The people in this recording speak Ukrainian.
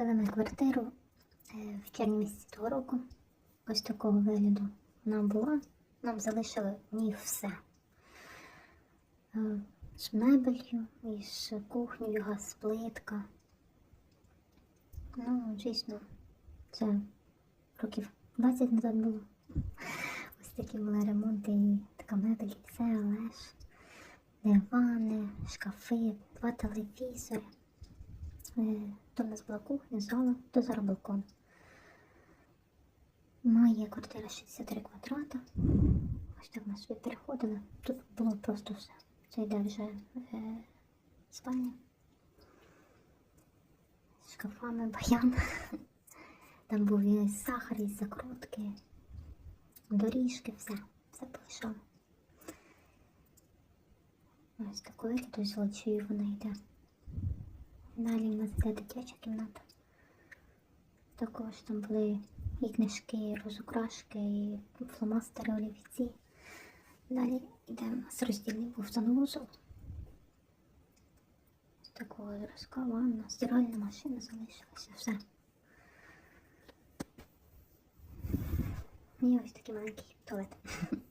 Купили ми квартиру е, в червні місяці того року. Ось такого вигляду вона була. Нам залишили в ній все. Е, З мебелью, і з кухнею, газ, плитка. Ну, звісно, це років 20 назад було. Ось такі були ремонти і така мебель, все, але ж дивани, шкафи, два телевізори. Е, То в нас була кухня, зала, то зараз балкон. Моя квартира 63 квадрата. Ось так ми собі переходили. Тут було просто все. Це йде вже е, спальня. З шкафами, баян. Там був і сахар, і закрутки, доріжки, все. Все полишало. Ось такою тут золочою вона йде. Далі в нас йде дитяча кімната. Також там були і книжки, і розукрашки, і фломастери, олівці. Далі йде у нас роздільний був санвузол. Такого зразка ванна, стиральна машина залишилася, все. І ось такий маленький туалет.